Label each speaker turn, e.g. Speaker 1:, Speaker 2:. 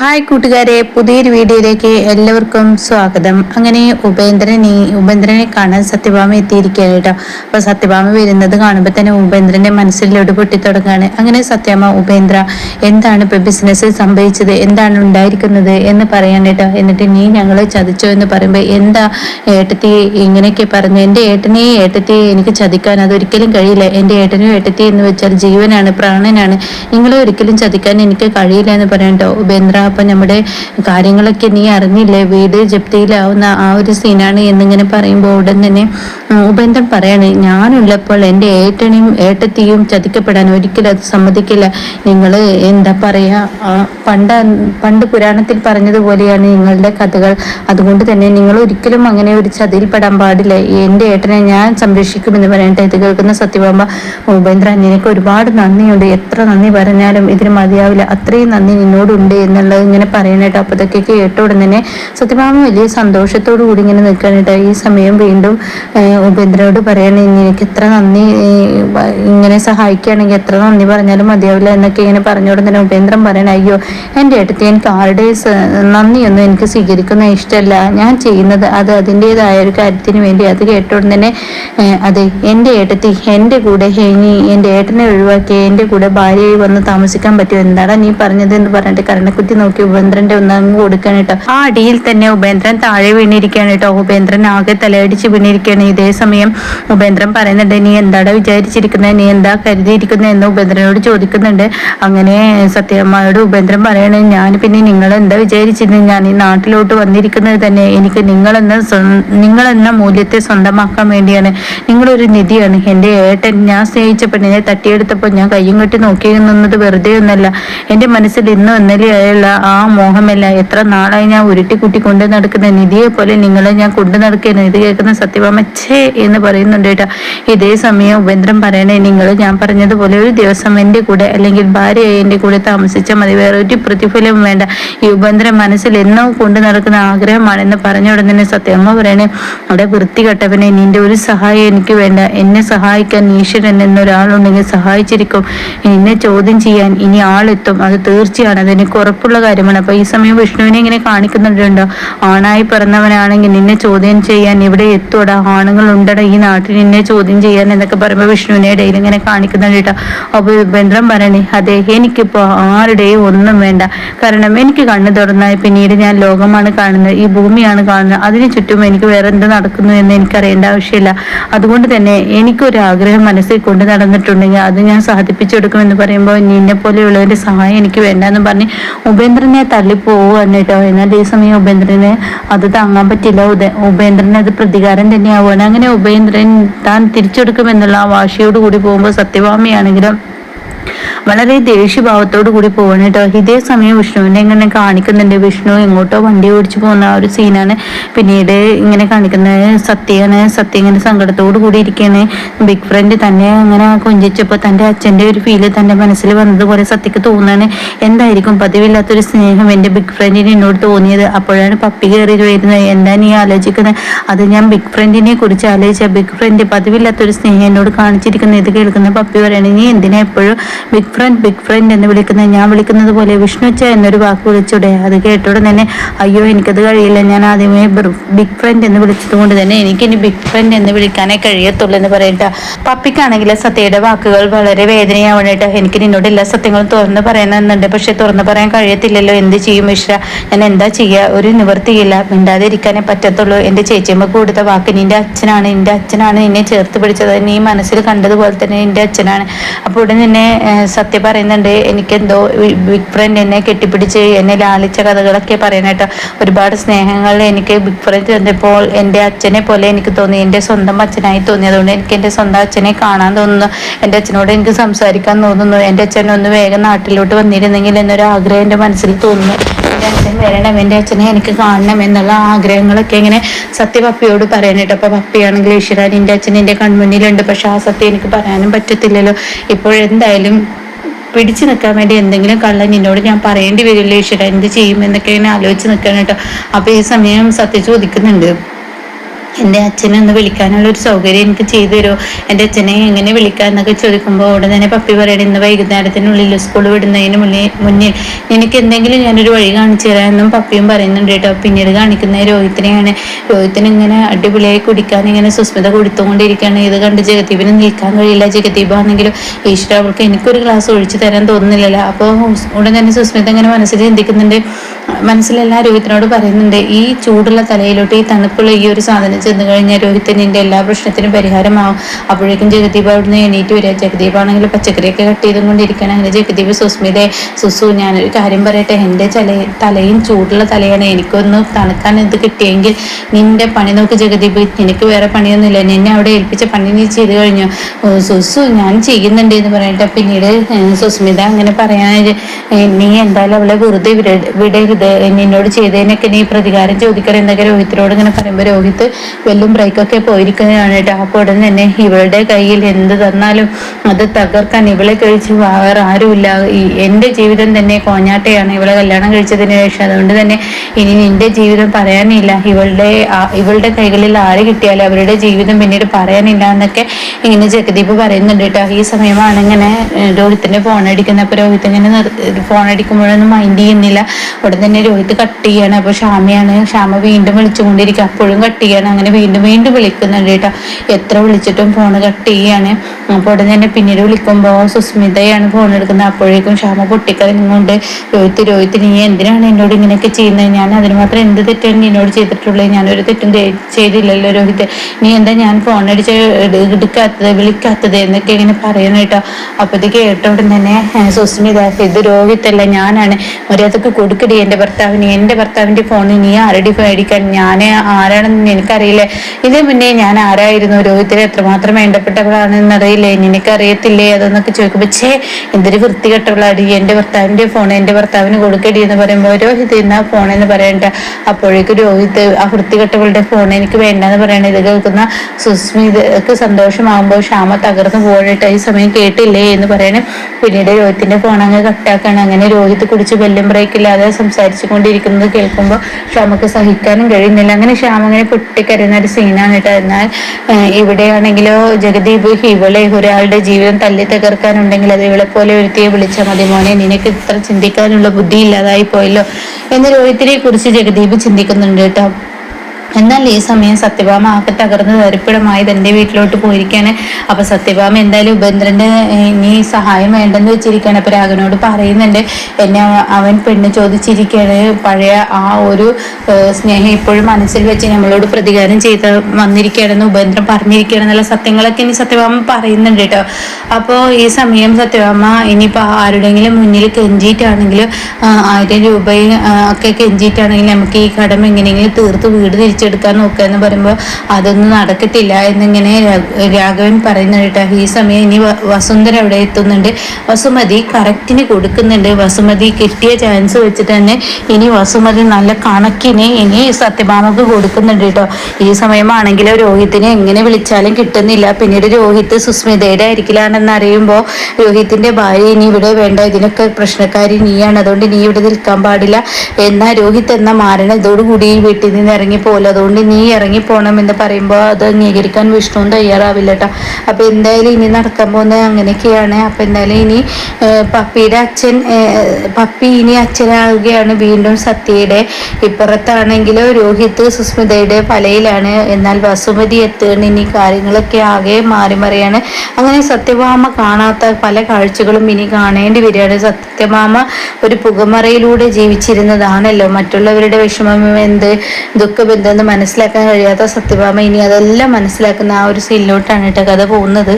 Speaker 1: Hi കൂട്ടുകാരെ പുതിയൊരു വീഡിയോയിലേക്ക് എല്ലാവർക്കും സ്വാഗതം. അങ്ങനെ ഉപേന്ദ്രനെ ഉപേന്ദ്രനെ കാണാൻ സത്യഭാമ എത്തിയിരിക്കുകയാണ് കേട്ടോ. അപ്പോൾ സത്യഭാമ വരുന്നത് കാണുമ്പോൾ തന്നെ ഉപേന്ദ്രന്റെ മനസ്സിലോട് പൊട്ടിത്തുടങ്ങാണ്. അങ്ങനെ സത്യമ്മ ഉപേന്ദ്ര എന്താണ് ഇപ്പൊ ബിസിനസ്സിൽ സംഭവിച്ചത്? എന്താണ് ഉണ്ടായിരിക്കുന്നത് എന്ന് പറയാൻ കേട്ടോ. എന്നിട്ട് നീ ഞങ്ങളെ ചതിച്ചോ എന്ന് പറയുമ്പോൾ എന്താ ഏട്ടത്തി ഇങ്ങനെയൊക്കെ പറഞ്ഞു. എന്റെ ഏട്ടനെ ഏട്ടത്തി എനിക്ക് ചതിക്കാൻ അതൊരിക്കലും കഴിയില്ല. എന്റെ ഏട്ടനും ഏട്ടത്തി എന്ന് വെച്ചാൽ ജീവനാണ് പ്രാണനാണ്. നിങ്ങളെ ഒരിക്കലും ചതിക്കാൻ എനിക്ക് കഴിയില്ല എന്ന് പറയാൻ കേട്ടോ. ഉപേന്ദ്ര അപ്പൊ നമ്മുടെ കാര്യങ്ങളൊക്കെ നീ അറിഞ്ഞില്ലേ? വീട് ജപ്തിയിലാവുന്ന ആ ഒരു സീനാണ് എന്നിങ്ങനെ പറയുമ്പോൾ ഉടൻ തന്നെ ഉപേന്ദ്രൻ പറയാണ് ഞാനുള്ളപ്പോൾ എന്റെ ഏട്ടനെയും ഏട്ടത്തിയും ചതിക്കപ്പെടാൻ ഒരിക്കലും അത് സമ്മതിക്കില്ല. നിങ്ങൾ എന്താ പറയുക പണ്ട് പണ്ട് പുരാണത്തിൽ പറഞ്ഞതുപോലെയാണ് നിങ്ങളുടെ കഥകൾ. അതുകൊണ്ട് തന്നെ നിങ്ങൾ ഒരിക്കലും അങ്ങനെ ഒരു ചതിയിൽപ്പെടാൻ പാടില്ല. എന്റെ ഏട്ടനെ ഞാൻ സംരക്ഷിക്കുമെന്ന് പറയട്ടെ ഇത് കേൾക്കുന്ന സത്യഭാമ ഉപേന്ദ്ര നിനക്ക് ഒരുപാട് നന്ദിയുണ്ട്. എത്ര നന്ദി പറഞ്ഞാലും ഇതിന് മതിയാവില്ല. അത്രയും നന്ദി നിന്നോടുണ്ട് എന്നുള്ള ഇങ്ങനെ പറയണേട്ടോ അപ്പൊ ഇതൊക്കെ കേട്ട ഉടൻ തന്നെ സത്യഭാമ വലിയ സന്തോഷത്തോടു കൂടി ഇങ്ങനെ നിൽക്കണേട്ടോ ഈ സമയം വീണ്ടും ഉപേന്ദ്രനോട് പറയണേ എനിക്ക് എത്ര നന്ദി ഇങ്ങനെ സഹായിക്കുകയാണെങ്കിൽ എത്ര നന്ദി പറഞ്ഞാലും മതിയാവില്ല എന്നൊക്കെ ഇങ്ങനെ പറഞ്ഞ തന്നെ ഉപേന്ദ്രൻ പറയണ അയ്യോ എന്റെ അടുത്ത് എനിക്ക് ആരുടെ നന്ദിയൊന്നും എനിക്ക് സ്വീകരിക്കുന്ന ഇഷ്ടമല്ല. ഞാൻ ചെയ്യുന്നത് അത് അതിന്റെതായ ഒരു കാര്യത്തിന് വേണ്ടി. അത് കേട്ട തന്നെ അതെ എന്റെ ഏട്ടത്തി എന്റെ കൂടെ ഇനി എന്റെ ഏട്ടനെ ഒഴിവാക്കി എന്റെ കൂടെ ഭാര്യയായി വന്ന് താമസിക്കാൻ പറ്റുമോ? എന്താണ് നീ പറഞ്ഞത്? എന്ന് പറഞ്ഞിട്ട് കരണക്കുറ്റി നോക്കി ഉപേന്ദ്രന്റെ ഒന്ന് അങ്ങ് കൊടുക്കാൻ കേട്ടോ. ആ അടിയിൽ തന്നെ ഉപേന്ദ്രൻ താഴെ വീണിരിക്കുകയാണ് കേട്ടോ. ഉപേന്ദ്രൻ ആകെ തലയടിച്ച് വീണിരിക്കുകയാണ്. ഇതേ സമയം ഉപേന്ദ്രൻ പറയുന്നുണ്ട് നീ എന്താടാ വിചാരിച്ചിരിക്കുന്നത് നീ എന്താ കരുതിയിരിക്കുന്നത് എന്ന് ഉപേന്ദ്രനോട് ചോദിക്കുന്നുണ്ട്. അങ്ങനെ സത്യമ്മയോട് ഉപേന്ദ്രൻ പറയണേ ഞാൻ പിന്നെ നിങ്ങൾ എന്താ വിചാരിച്ചിരുന്നത് ഞാൻ ഈ നാട്ടിലോട്ട് വന്നിരിക്കുന്നത് തന്നെ എനിക്ക് നിങ്ങളെന്ന നിങ്ങളെന്ന മൂല്യത്തെ സ്വന്തമാക്കാൻ വേണ്ടിയാണ്. നിങ്ങളൊരു നിധിയാണ്. എന്റെ ഏട്ടൻ ഞാൻ സ്നേഹിച്ച പെണ്ണിനെ തട്ടിയെടുത്തപ്പോൾ ഞാൻ കയ്യും കെട്ടി നോക്കി നിന്നത് വെറുതെ ഒന്നല്ല. എന്റെ മനസ്സിൽ ഇന്നും ഇന്നലെയായുള്ള ആ മോഹമല്ല എത്ര നാളായി ഞാൻ ഉരുട്ടി കുട്ടി കൊണ്ടു നടക്കുന്ന നിധിയെ പോലെ നിങ്ങളെ ഞാൻ കൊണ്ടു നടക്കുന്നു ഇത് കേൾക്കുന്ന സത്യഭാമ ഛേ എന്ന് പറയുന്നുണ്ട് കേട്ടോ. ഇതേ സമയം ഉപേന്ദ്രൻ പറയണേ നിങ്ങൾ ഞാൻ പറഞ്ഞതുപോലെ ഒരു ദിവസം എന്റെ കൂടെ അല്ലെങ്കിൽ ഭാര്യയായി എന്റെ കൂടെ താമസിച്ചാൽ മതി. വേറെ ഒരു പ്രതിഫലവും വേണ്ട. ഈ ഉപേന്ദ്രൻ മനസ്സിൽ എന്നോ കൊണ്ടു നടക്കുന്ന ആഗ്രഹമാണെന്ന് പറഞ്ഞ ഉടനെ സത്യമ്മ പറയണേ അവിടെ വൃത്തികെട്ടവനെ നിന്റെ ഒരു സഹായം എനിക്ക് വേണ്ട. എന്നെ സഹായിക്കാൻ ഈശ്വരൻ എന്നൊരാളുണ്ടെങ്കിൽ സഹായിച്ചിരിക്കും. എന്നെ ചോദ്യം ചെയ്യാൻ ഇനി ആളെത്തും. അത് തീർച്ചയാണ്. അതെനിക്ക് ഉറപ്പുള്ള കാര്യമാണ്. അപ്പൊ ഈ സമയം വിഷ്ണുവിനെ ഇങ്ങനെ കാണിക്കുന്നുണ്ടോ ആണായി പിറന്നവനാണെങ്കിൽ നിന്നെ ചോദ്യം ചെയ്യാൻ ഇവിടെ എത്തോടാ ആണുങ്ങൾ ഉണ്ടടാ ഈ നാട്ടിൽ നിന്നെ ചോദ്യം ചെയ്യാൻ എന്നൊക്കെ പറയുമ്പോൾ വിഷ്ണുവിനെ ഇടയിൽ ഇങ്ങനെ കാണിക്കുന്നുണ്ട് അപ്പൊ ബന്ധം പറയണേ അതെ എനിക്കിപ്പോ ആരുടെയും ഒന്നും വേണ്ട. കാരണം എനിക്ക് കണ്ണു തുറന്നാൽ പിന്നീട് ഞാൻ ലോകമാണ് കാണുന്നത് ഈ ഭൂമിയാണ് കാണുന്നത്. അതിന് ചുറ്റും എനിക്ക് വേറെ എന്ത് നടക്കുന്നു എന്ന് എനിക്കറിയേണ്ട ആവശ്യമില്ല. അതുകൊണ്ട് തന്നെ എനിക്കൊരു ആഗ്രഹം മനസ്സിൽ കൊണ്ട് നടന്നിട്ടുണ്ടെങ്കിൽ അത് ഞാൻ സാധിപ്പിച്ചെടുക്കുമെന്ന് പറയുമ്പോൾ നിന്നെ പോലെയുള്ളവരുടെ സഹായം എനിക്ക് വേണ്ട എന്ന് പറഞ്ഞ് ഉപേന്ദ്രനെ തള്ളിപ്പോവുകയാണ് കേട്ടോ എന്നാൽ ഈ സമയം ഉപേന്ദ്രന് അത് താങ്ങാൻ പറ്റില്ല. ഉപേന്ദ്രന് അത് പ്രതികാരം തന്നെയാവുകയാണ്. അങ്ങനെ ഉപേന്ദ്രൻ താൻ തിരിച്ചെടുക്കുമെന്നുള്ള ആ വാശിയോട് കൂടി പോകുമ്പോൾ സത്യഭാമയാണെങ്കിലും വളരെ ദേഷ്യഭാവത്തോട് കൂടി പോവാണ് കേട്ടോ. ഇതേ സമയം വിഷ്ണുവിനെ ഇങ്ങനെ കാണിക്കുന്നുണ്ട്. വിഷ്ണു എങ്ങോട്ടോ വണ്ടി ഓടിച്ചു പോകുന്ന ആ ഒരു സീനാണ് പിന്നീട് ഇങ്ങനെ കാണിക്കുന്നത് സത്യയാണ്. സത്യ ഇങ്ങനെ സങ്കടത്തോട് കൂടി ഇരിക്കുകയാണ്. ബിഗ് ഫ്രണ്ട് തന്നെ അങ്ങനെ കൊഞ്ചിച്ചപ്പോൾ തന്റെ അച്ഛന്റെ ഒരു ഫീൽ തന്റെ മനസ്സിൽ വന്നതുപോലെ സത്യക്ക് തോന്നുകയാണ്. എന്തായിരിക്കും പതിവില്ലാത്തൊരു സ്നേഹം എന്റെ ബിഗ് ഫ്രണ്ടിന് എന്നോട് തോന്നിയത്? അപ്പോഴാണ് പപ്പി കയറി വരുന്നത്. എന്താ നീ ആലോചിക്കുന്നത്? അത് ഞാൻ ബിഗ് ഫ്രണ്ടിനെ കുറിച്ച് ആലോചിച്ച. ബിഗ് ഫ്രണ്ട് പതിവില്ലാത്തൊരു സ്നേഹം എന്നോട് കാണിച്ചിരിക്കുന്നത്. ഇത് കേൾക്കുന്ന പപ്പി പറയണേ നീ എന്തിനാ എപ്പോഴും ബിഗ് ഫ്രണ്ട് ബിഗ് ഫ്രണ്ട് എന്ന് വിളിക്കുന്നത് ഞാൻ വിളിക്കുന്നത് പോലെ വിഷ്ണുച്ച എന്നൊരു വാക്ക് വിളിച്ചൂടെ. അത് കേട്ടോടെ തന്നെ അയ്യോ എനിക്കത് കഴിയില്ല. ഞാൻ ആദ്യമേ ബിഗ് ഫ്രണ്ട് എന്ന് വിളിച്ചത് കൊണ്ട് തന്നെ എനിക്കിനി ബിഗ് ഫ്രണ്ട് എന്ന് വിളിക്കാനേ കഴിയത്തുള്ളൂ എന്ന് പറയട്ട പപ്പിക്കാണെങ്കിൽ സത്യയുടെ വാക്കുകൾ വളരെ വേദനയാവണേട്ടോ എനിക്ക് നിന്നോട് എല്ലാ സത്യങ്ങളും തുറന്ന് പറയണമെന്നുണ്ട് പക്ഷെ തുറന്ന് പറയാൻ കഴിയത്തില്ലല്ലോ. എന്ത് ചെയ്യും മിശ്ര? ഞാൻ എന്താ ചെയ്യുക ഒരു നിവർത്തിയില്ല മിണ്ടാതിരിക്കാനേ പറ്റത്തുള്ളൂ. എന്റെ ചേച്ചിയമ്മ കൊടുത്ത വാക്ക് നിന്റെ അച്ഛനാണ്. നിന്റെ അച്ഛനാണ് നിന്നെ ചേർത്ത് പിടിച്ചത്. നീ മനസ്സിൽ കണ്ടതുപോലെ തന്നെ നിന്റെ അച്ഛനാണ്. അപ്പോൾ ഉടനെ സത്യം പറയുന്നുണ്ട്. എനിക്കെന്തോ ബിഗ് ഫ്രണ്ട് എന്നെ കെട്ടിപ്പിടിച്ച് എന്നെ ലാളിച്ച കഥകളൊക്കെ പറയാനായിട്ട് ഒരുപാട് സ്നേഹങ്ങൾ എനിക്ക് ബിഗ് ഫ്രണ്ട് തന്നപ്പോൾ എന്റെ അച്ഛനെ പോലെ എനിക്ക് തോന്നി. എന്റെ സ്വന്തം അച്ഛനായി തോന്നി. അതുകൊണ്ട് എനിക്ക് എന്റെ സ്വന്തം അച്ഛനെ കാണാൻ തോന്നുന്നു. എന്റെ അച്ഛനോട് എനിക്ക് സംസാരിക്കാൻ തോന്നുന്നു. എന്റെ അച്ഛൻ ഒന്ന് വേഗം നാട്ടിലോട്ട് വന്നിരുന്നെങ്കിൽ എന്നൊരു ആഗ്രഹം എന്റെ മനസ്സിൽ തോന്നുന്നു. എന്റെ അച്ഛൻ വരണം എന്റെ അച്ഛനെ എനിക്ക് കാണണം എന്നുള്ള ആഗ്രഹങ്ങളൊക്കെ ഇങ്ങനെ സത്യ പപ്പിയോട് പറയാനായിട്ട് അപ്പോൾ പപ്പിയാണെങ്കിൽ ഈശ്വര എന്റെ അച്ഛൻ എന്റെ കൺമുന്നിലുണ്ട്. പക്ഷെ ആ സത്യം എനിക്ക് പറയാനും പറ്റത്തില്ലല്ലോ. ഇപ്പോഴെന്തായാലും പിടിച്ചു നിൽക്കാൻ വേണ്ടി എന്തെങ്കിലും കള്ളൻ നിന്നോട് ഞാൻ പറയേണ്ടി വരില്ല ഈശ്വര? എന്ത് ചെയ്യും എന്നൊക്കെ ഇങ്ങനെ ആലോചിച്ച് നിൽക്കാൻ കേട്ടോ. അപ്പൊ ഈ സമയം സത്യ ചോദിക്കുന്നുണ്ട്. എന്റെ അച്ഛനെ ഒന്ന് വിളിക്കാനുള്ള ഒരു സൗകര്യം എനിക്ക് ചെയ്തു തരുമോ? എന്റെ അച്ഛനെ എങ്ങനെ വിളിക്കാം എന്നൊക്കെ ചോദിക്കുമ്പോൾ ഉടനെ തന്നെ പപ്പി പറയണം ഇന്ന് വൈകുന്നേരത്തിനുള്ളിൽ സ്കൂൾ വിടുന്നതിന് മുന്നേ മുന്നിൽ എനിക്ക് എന്തെങ്കിലും ഞാനൊരു വഴി കാണിച്ചു തരാമെന്നും പപ്പിയും പറയുന്നുണ്ട് കേട്ടോ. പിന്നീട് കാണിക്കുന്ന രോഹിത്തിനെയാണ്. രോഹിത്തിന് ഇങ്ങനെ അടിപൊളിയായി കുടിക്കാൻ ഇങ്ങനെ സുസ്മിത കൊടുത്തുകൊണ്ടിരിക്കുകയാണ്. ഇത് കണ്ട് ജഗദീപിന് നിൽക്കാൻ കഴിയില്ല. ജഗദീപ് ആണെങ്കിലും ഈശ്വര അവൾക്ക് എനിക്കൊരു ഗ്ലാസ് ഒഴിച്ചു തരാൻ തോന്നുന്നില്ലല്ലോ. അപ്പോൾ ഉടൻ തന്നെ സുസ്മിത ഇങ്ങനെ മനസ്സിൽ ചിന്തിക്കുന്നുണ്ട് മനസ്സിലെല്ലാം രോഹിത്തിനോട് പറയുന്നുണ്ട് ഈ ചൂടുള്ള തലയിലോട്ട് ഈ തണുപ്പുള്ള ഈ ഒരു സാധനം ചെന്ന് കഴിഞ്ഞാൽ രോഹിത്തിന്റെ എല്ലാ പ്രശ്നത്തിനും പരിഹാരമാവും. അപ്പോഴേക്കും ജഗദീപ് അവിടുന്ന് എണീറ്റ് വരിക. ജഗദീപ് ആണെങ്കിൽ പച്ചക്കറിയൊക്കെ കട്ട് ചെയ്തുകൊണ്ടിരിക്കണം അങ്ങനെ ജഗദീപ് സുസ്മിതെ സുസു ഞാനൊരു കാര്യം പറയട്ടെ. എന്റെ ചല തലയും ചൂടുള്ള തലയാണ്. എനിക്കൊന്ന് തണുക്കാൻ ഇത് കിട്ടിയെങ്കിൽ നിന്റെ പണി നോക്ക് ജഗദീപ്. എനിക്ക് വേറെ പണിയൊന്നുമില്ല. നിന്നെ അവിടെ ഏൽപ്പിച്ച പണി നീ ചെയ്തു കഴിഞ്ഞു? സുസു ഞാൻ ചെയ്യുന്നുണ്ട് എന്ന് പറഞ്ഞിട്ട് പിന്നീട് സുസ്മിത അങ്ങനെ പറയാൻ നീ എന്തായാലും അവളെ വെറുതെ വിടരുത്. നിന്നോട് ചെയ്തതിനൊക്കെ നീ പ്രതികാരം ചോദിക്കണം എന്നൊക്കെ രോഹിത്തിനോട് ഇങ്ങനെ പറയുമ്പോൾ രോഹിത്ത് വെല്ലും ബ്രേക്കൊക്കെ പോയിരിക്കുന്നതാണ്. കേട്ടോ അപ്പോൾ ഉടൻ തന്നെ ഇവളുടെ കയ്യിൽ എന്ത് തന്നാലും അത് തകർക്കാൻ ഇവളെ കഴിച്ച് വേറെ ആരുമില്ല. എന്റെ ജീവിതം തന്നെ കോഞ്ഞാട്ടയാണ് ഇവളെ കല്യാണം കഴിച്ചതിന് ശേഷം. അതുകൊണ്ട് തന്നെ ഇനി നിന്റെ ജീവിതം പറയാനില്ല. ഇവളുടെ ഇവളുടെ കൈകളിൽ ആര് കിട്ടിയാലും അവരുടെ ജീവിതം പിന്നീട് പറയാനില്ല എന്നൊക്കെ ഇങ്ങനെ ജഗദീപ് പറയുന്നുണ്ട് കേട്ടോ. ഈ സമയമാണ് ഇങ്ങനെ രോഹിത്തിന്റെ ഫോൺ അടിക്കുന്നത് അപ്പോൾ രോഹിത് ഇങ്ങനെ ഫോൺ അടിക്കുമ്പോഴൊന്നും മൈൻഡ് ചെയ്യുന്നില്ല. ഉടൻ തന്നെ രോഹിത് കട്ട് ചെയ്യാണ്. അപ്പൊ ഷാമയാണ് ഷാമ വീണ്ടും വിളിച്ചുകൊണ്ടിരിക്കുക അപ്പോഴും കട്ട് ചെയ്യാണ്. അങ്ങനെ വീണ്ടും വീണ്ടും വിളിക്കുന്നുണ്ട് കേട്ടോ. എത്ര വിളിച്ചിട്ടും ഫോണ് കട്ട് ചെയ്യാണ്. അപ്പോൾ ഉടനെ തന്നെ പിന്നീട് വിളിക്കുമ്പോൾ സുസ്മിതയാണ് ഫോൺ എടുക്കുന്നത്. അപ്പോഴേക്കും ക്ഷാമ പൊട്ടിക്കറിഞ്ഞുകൊണ്ട് രോഹിത്ത് രോഹിത്ത് നീ എന്തിനാണ് എന്നോട് ഇങ്ങനെയൊക്കെ ചെയ്യുന്നത് ഞാൻ അതിന് മാത്രം എന്ത് തെറ്റാണ് എന്നോട് ചെയ്തിട്ടുള്ളത് ഞാനൊരു തെറ്റും ചെയ്തില്ലല്ലോ രോഹിത്ത്. നീ എന്താ ഞാൻ ഫോൺ അടിച്ച് എടുക്കാത്തത് വിളിക്കാത്തത് എന്നൊക്കെ ഇങ്ങനെ പറയുന്നു കേട്ടോ. അപ്പോൾ ഇത് കേട്ട ഉടൻ തന്നെ സുസ്മിത ഇത് രോഹിത്തല്ല ഞാനാണ്. മര്യാദയ്ക്ക് കൊടുക്കടി എന്റെ ഭർത്താവിന്. എന്റെ ഭർത്താവിന്റെ ഫോൺ നീ ആരുടെ മേടിക്കാൻ? ഞാൻ ആരാണെന്ന് എനിക്കറിയില്ല. ഇതിന് മുന്നേ ഞാൻ ആരായിരുന്നു? രോഹിത്തിന് എത്രമാത്രം വേണ്ടപ്പെട്ടവളാണെന്ന് അറിയില്ലേ നിനക്കറിയത്തില്ലേ അതെന്നൊക്കെ ചോദിക്കുമ്പോൾ ഛേ എന്തൊരു വൃത്തികെട്ടവളാടി എന്റെ ഭർത്താവിന്റെ ഫോൺ എന്റെ ഭർത്താവിന് കൊടുക്കടി എന്ന് പറയുമ്പോൾ രോഹിത് ഇന്നാ ഫോൺ എന്ന് പറയണ്ട. അപ്പോഴേക്ക് രോഹിത് ആ വൃത്തികെട്ടവളുടെ ഫോൺ എനിക്ക് വേണ്ട എന്ന് പറയണ. ഇത് കേൾക്കുന്ന സുസ്മിതക്ക് സന്തോഷമാകുമ്പോൾ ക്ഷാമ തകർന്നു പോയിട്ട് ഈ സമയം കേട്ടില്ലേ എന്ന് പറയണേ. പിന്നീട് രോഹിത്തിന്റെ ഫോൺ അങ്ങ് കട്ടാക്കാണ്. അങ്ങനെ രോഹിത് കുടിച്ച് ബെല്ലും ബ്രേക്കില്ലാതെ സംസാരിച്ചു കൊണ്ടിരിക്കുന്നത് കേൾക്കുമ്പോൾ ക്ഷാമക്ക് സഹിക്കാനും കഴിയുന്നില്ല. അങ്ങനെ ക്ഷാമ അങ്ങനെ പൊട്ടിക്കരുന്ന ഒരു സീനാണ് കേട്ടോ. എന്നാൽ ഇവിടെയാണെങ്കിലോ ജഗദീപ് ഇവളെ ഒരാളുടെ ജീവിതം തല്ലി തകർക്കാനുണ്ടെങ്കിൽ അത് പോലെ ഒരുത്തിയെ വിളിച്ചാൽ മതി മോനെ. നിനക്ക് ഇത്ര ചിന്തിക്കാനുള്ള ബുദ്ധി ഇല്ലാതായി പോയല്ലോ. എന്ന രോഹിത്തിനെ കുറിച്ച് ജഗദീപ് ചിന്തിക്കുന്നുണ്ട് കേട്ടോ. എന്നാൽ ഈ സമയം സത്യഭാമ ആകെ തകർന്ന് തരിപ്പിടമായി തന്റെ വീട്ടിലോട്ട് പോയിരിക്കാണ് അപ്പൊ സത്യഭാമ എന്തായാലും ഉപേന്ദ്രന്റെ ഇനി സഹായം വേണ്ടെന്ന് വെച്ചിരിക്കുകയാണ്. അപ്പൊ രാഘവനോട് പറയുന്നുണ്ട് എന്നെ അവൻ പെണ്ണ് ചോദിച്ചിരിക്കുകയാണ്. പഴയ ആ ഒരു സ്നേഹം ഇപ്പോഴും മനസ്സിൽ വെച്ച് നമ്മളോട് പ്രതികാരം ചെയ്ത് വന്നിരിക്കുകയാണെന്ന് ഉപേന്ദ്രൻ പറഞ്ഞിരിക്കുകയാണെന്നുള്ള സത്യങ്ങളൊക്കെ ഇനി സത്യഭാമ പറയുന്നുണ്ട് കേട്ടോ. അപ്പോൾ ഈ സമയം സത്യഭാമ ഇനിയിപ്പോൾ ആരുടെങ്കിലും മുന്നിൽ കെഞ്ചിയിട്ടാണെങ്കിലും ആയിരം രൂപയും ഒക്കെ കെഞ്ചിയിട്ടാണെങ്കിലും നമുക്ക് ഈ കടം എങ്ങനെയെങ്കിലും തീർത്ത് വീട് തിരിച്ചു തിരിച്ചെടുക്കാൻ നോക്കുക എന്ന് പറയുമ്പോൾ അതൊന്നും നടക്കത്തില്ല എന്നിങ്ങനെ രാഘവൻ പറയുന്ന കേട്ടോ ഈ സമയം ഇനി വസുന്ധര അവിടെ എത്തുന്നുണ്ട്. വസുമതി കറക്റ്റിന് കൊടുക്കുന്നുണ്ട്. വസുമതി കിട്ടിയ ചാൻസ് വെച്ചിട്ട് തന്നെ ഇനി വസുമതി നല്ല കണക്കിന് ഇനി സത്യഭാമക്ക് കൊടുക്കുന്നുണ്ട് കേട്ടോ. ഈ സമയമാണെങ്കിൽ രോഹിത്തിനെ എങ്ങനെ വിളിച്ചാലും കിട്ടുന്നില്ല. പിന്നീട് രോഹിത്ത് സുസ്മിതയുടെ അരികിലാണെന്ന് അറിയുമ്പോൾ രോഹിത്തിന്റെ ഭാര്യ ഇനി ഇവിടെ വേണ്ട. ഇതിനൊക്കെ പ്രശ്നക്കാരി നീയാണ്. അതുകൊണ്ട് നീ ഇവിടെ നിൽക്കാൻ പാടില്ല. എന്നാൽ രോഹിത് എന്ന മാരണ ഇതോടുകൂടി വീട്ടിൽ നിന്ന് ഇറങ്ങി പോലെ അതുകൊണ്ട് നീ ഇറങ്ങി പോകണം എന്ന് പറയുമ്പോൾ അത് അംഗീകരിക്കാൻ വിഷ്ണുവും തയ്യാറാവില്ല കേട്ടോ അപ്പോൾ എന്തായാലും ഇനി നടക്കാൻ പോകുന്നത് അങ്ങനെയൊക്കെയാണ്. അപ്പോൾ എന്തായാലും ഇനി പപ്പിയുടെ അച്ഛൻ പപ്പി ഇനി അച്ഛനാവുകയാണ് വീണ്ടും സത്യയുടെ ഇപ്പുറത്താണെങ്കിൽ രോഹിത് സുസ്മിതയുടെ പലയിലാണ് എന്നാൽ വസുമതി എത്തുകയാണ്. ഇനി കാര്യങ്ങളൊക്കെ ആകെ മാറി മറിയാണ്. അങ്ങനെ സത്യഭാമ കാണാത്ത പല കാഴ്ചകളും ഇനി കാണേണ്ടി വരികയാണ്. സത്യഭാമ ഒരു പുകമറയിലൂടെ ജീവിച്ചിരുന്നതാണല്ലോ. മറ്റുള്ളവരുടെ വിഷമം എന്ത് ദുഃഖബന്ധം മനസ്സിലാക്കാൻ കഴിയാത്ത സത്യഭാമ. ഇനി അതെല്ലാം മനസ്സിലാക്കുന്ന ആ ഒരു സീനിലോട്ടാണ് കേട്ടോ കഥ പോകുന്നത്.